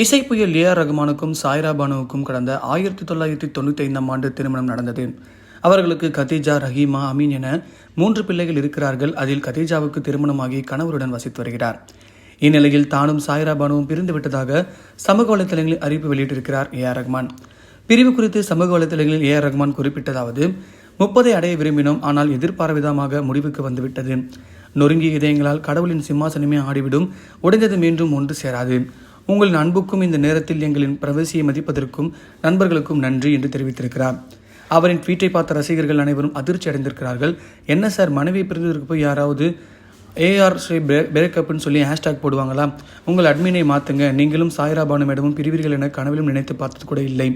இசை புயல் A R ரகுமானுக்கும் Saira பானுவுக்கும் கடந்த ஆயிரத்தி தொள்ளாயிரத்தி தொண்ணூற்றி ஐந்தாம் ஆண்டு திருமணம் நடந்தது. அவர்களுக்கு கதீஜா ரஹீமா அமீன் என மூன்று பிள்ளைகள் இருக்கிறார்கள். அதில் கதீஜாவுக்கு திருமணமாகி கணவருடன் வசித்து வருகிறார். இந்நிலையில் தானும் சாய்ரா பானுவும் பிரிந்து விட்டதாக சமூக வலைத்தளங்களில் அறிவிப்பு வெளியிட்டிருக்கிறார் ஏ ஆர் ரஹ்மான் பிரிவு குறித்து சமூக வலைத்தளங்களில் ஏ ஆர் ரஹ்மான் குறிப்பிட்டதாவது முப்பதை அடைய விரும்பினோம் ஆனால் எதிர்பாராவிதமாக முடிவுக்கு வந்துவிட்டது. நொறுங்கிய இதயங்களால் கடவுளின் சிம்மாசனமே ஆடிவிடும் உடைந்தது மீண்டும் ஒன்று சேராது. உங்களின் அன்புக்கும் இந்த நேரத்தில் எங்களின் பிரவசியை மதிப்பதற்கும் நண்பர்களுக்கும் நன்றி என்று தெரிவித்திருக்கிறார். அவரின் ட்வீட்டை பார்த்த ரசிகர்கள் அனைவரும் அதிர்ச்சி அடைந்திருக்கிறார்கள். என்ன சார் மனைவி பிரிந்ததற்கு போய் யாராவது ஏஆர் ஸ்ரீ பிரேக்கப்னு சொல்லி ஹேஷ்டாக் போடுவாங்களா? உங்கள் அட்மினை மாற்றுங்க நீங்களும் சாய்ரா பானு மேடமும் பிரிவீர்கள் என கனவிலும் நினைத்து பார்த்தது கூட இல்லை.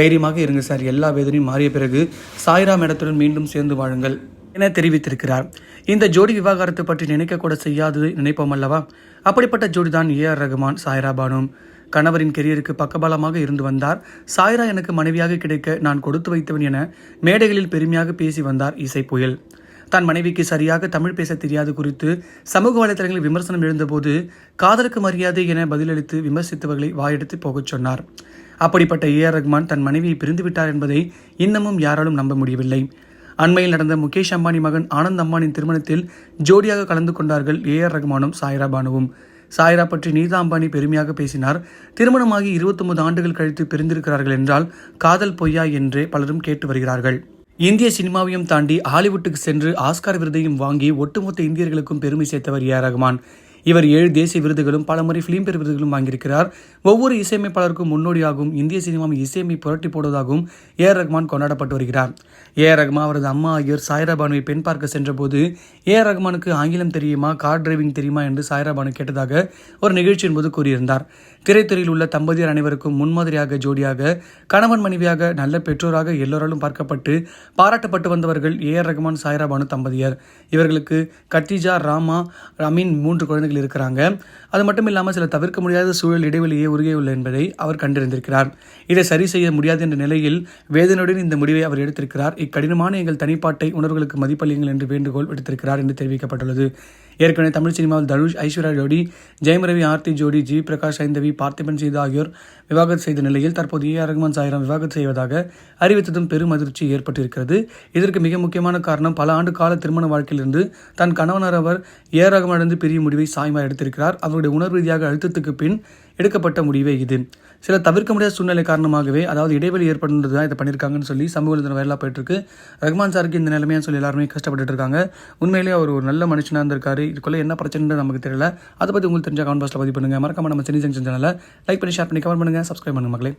தைரியமாக இருங்க சார். எல்லா வேதனையும் மாறிய பிறகு சாய்ரா மேடத்துடன் மீண்டும் சேர்ந்து வாழுங்கள். என தெரிவித்திருக்கிறார். இந்த ஜோடி விவாகரத்து பற்றி நினைக்க கூட செய்யாது நினைப்போம் அல்லவா? அப்படிப்பட்ட ஜோடி தான் ஏ ஆர் ரகுமான் சாய்ரா பானும் கணவரின் கெரியருக்கு பக்கபலமாக இருந்து வந்தார். சாய்ரா எனக்கு மனைவியாக கிடைக்க நான் கொடுத்து வைத்தவன் என மேடைகளில் பெருமையாக பேசி வந்தார் இசை புயல். தன் மனைவிக்கு சரியாக தமிழ் பேச தெரியாது குறித்து சமூக வலைதளங்களில் விமர்சனம் எழுந்தபோது காதலுக்கு மரியாதை என பதிலளித்து விமர்சித்தவர்களை வாயெடுத்து போகச் சொன்னார். அப்படிப்பட்ட ஏ ஆர் ரஹ்மான் தன் மனைவியை பிரிந்துவிட்டார் என்பதை இன்னமும் யாராலும் நம்ப முடியவில்லை. அண்மையில் நடந்த முகேஷ் அம்பானி மகன் ஆனந்த் அம்பானின் திருமணத்தில் ஜோடியாக கலந்து கொண்டார்கள் ஏ ஆர் ரஹ்மானும் சாய்ரா பானுவும். சாய்ரா பற்றி நீதா அம்பானி பெருமையாக பேசினார். திருமணமாகி இருபத்தொன்பது ஆண்டுகள் கழித்து பிரிந்திருக்கிறார்கள் என்றால் காதல் பொய்யா என்றே பலரும் கேட்டு வருகிறார்கள். இந்திய சினிமாவையும் தாண்டி ஹாலிவுட்டுக்கு சென்று ஆஸ்கார் விருதையும் வாங்கி ஒட்டுமொத்த இந்தியர்களுக்கும் பெருமை சேர்த்தவர் ஏ ஆர் இவர் ஏழு தேசிய விருதுகளும் பல முறை ஃபிலிம்பேர் விருதுகளும் வாங்கியிருக்கிறார். ஒவ்வொரு இசையமைப்பாளருக்கும் முன்னோடியாகவும் இந்திய சினிமாவின் இசையமை புரட்டி போடுவதாகவும் ஏ ஆர் ரஹ்மான் கொண்டாடப்பட்டு வருகிறார். ஏ ரஹ்மா அவரது அம்மா ஆகியோர் சாய்ரா பானுவை பெண் பார்க்க சென்றபோது ஏ ரஹ்மானுக்கு ஆங்கிலம் தெரியுமா கார் டிரைவிங் தெரியுமா என்று சாய்ரா பானு கேட்டதாக ஒரு நிகழ்ச்சியின் போது கூறியிருந்தார். திரைத்துறையில் உள்ள தம்பதியர் அனைவருக்கும் முன்மாதிரியாக ஜோடியாக கணவன் மனைவியாக நல்ல பெற்றோராக எல்லோராலும் பார்க்கப்பட்டு பாராட்டப்பட்டு வந்தவர்கள் ஏ. ஆர். ரஹ்மான் சாய்ரா பானு தம்பதியர். இவர்களுக்கு கத்திஜா ராமா அமீன் மூன்று குழந்தைகள் இருக்கிறாங்க. அது மட்டும் இல்லாமல் சில தவிர்க்க முடியாத சூழல் இடைவெளியே உருகியுள்ள என்பதை அவர் கண்டிருந்திருக்கிறார். இதை சரி செய்ய முடியாது என்ற நிலையில் வேதனையுடன் இந்த முடிவை அவர் எடுத்திருக்கிறார். இக்கடினமான எங்கள் தனிப்பாட்டை உணர்வுகளுக்கு மதிப்பளியுங்கள் என்று வேண்டுகோள் விடுத்திருக்கிறார் என்று தெரிவிக்கப்பட்டுள்ளது. ஏற்கனவே தமிழ் சினிமாவில் தனுஷ் ஐஸ்வர்யா ஜோடி ஜெயம் ரவி ஆர்த்தி ஜோடி ஜி பிரகாஷ் ஐந்தவி பார்த்திபன் சீதா ஆகியோர் விவாகரத்து செய்த நிலையில் தற்போது ஏ ஆர் ரஹ்மான் சாயிரம் விவாகரத்து செய்வதாக அறிவித்ததும் பெரும் அதிர்ச்சி ஏற்பட்டிருக்கிறது. இதற்கு மிக முக்கியமான காரணம் பல ஆண்டு கால திருமண வாழ்க்கையிலிருந்து தன் கணவனர் அவர் ஏ ஆர் ரஹ்மானிலிருந்து பிரிய முடிவை சாய்மா எடுத்திருக்கிறார். அவருடைய உணர்வு ரீதியாக அழுத்தத்துக்கு பின் எடுக்கப்பட்ட முடிவே இது. சில தவிர்க்க முடியாத சூழ்நிலை காரணமாகவே அதாவது இடைவெளி ஏற்படுறது தான் இதை பண்ணியிருக்காங்கன்னு சொல்லி சமூக வலைதளம் வைரலாக போயிட்டு ரஹ்மான் சாருக்கு இந்த நிலைமையான்னு சொல்லி எல்லாருமே கஷ்டப்பட்டு இருக்காங்க. உண்மையிலேயே அவர் ஒரு நல்ல மனுஷனாக இருந்திருக்காரு. இதுக்குள்ள என்ன பிரச்சனைன்னு நமக்கு தெரியல. அதை பற்றி உங்களுக்கு தெரிஞ்ச கமெண்ட் பாக்ஸில் பதிவு பண்ணுங்க. மறக்காம நம்ம சென்னை ஜங்ஷன் சேனலை லைக் பண்ணி ஷேர் பண்ணி கமெண்ட் பண்ணுங்க. சப்ஸ்கிரைப் பண்ணுங்க மக்களே.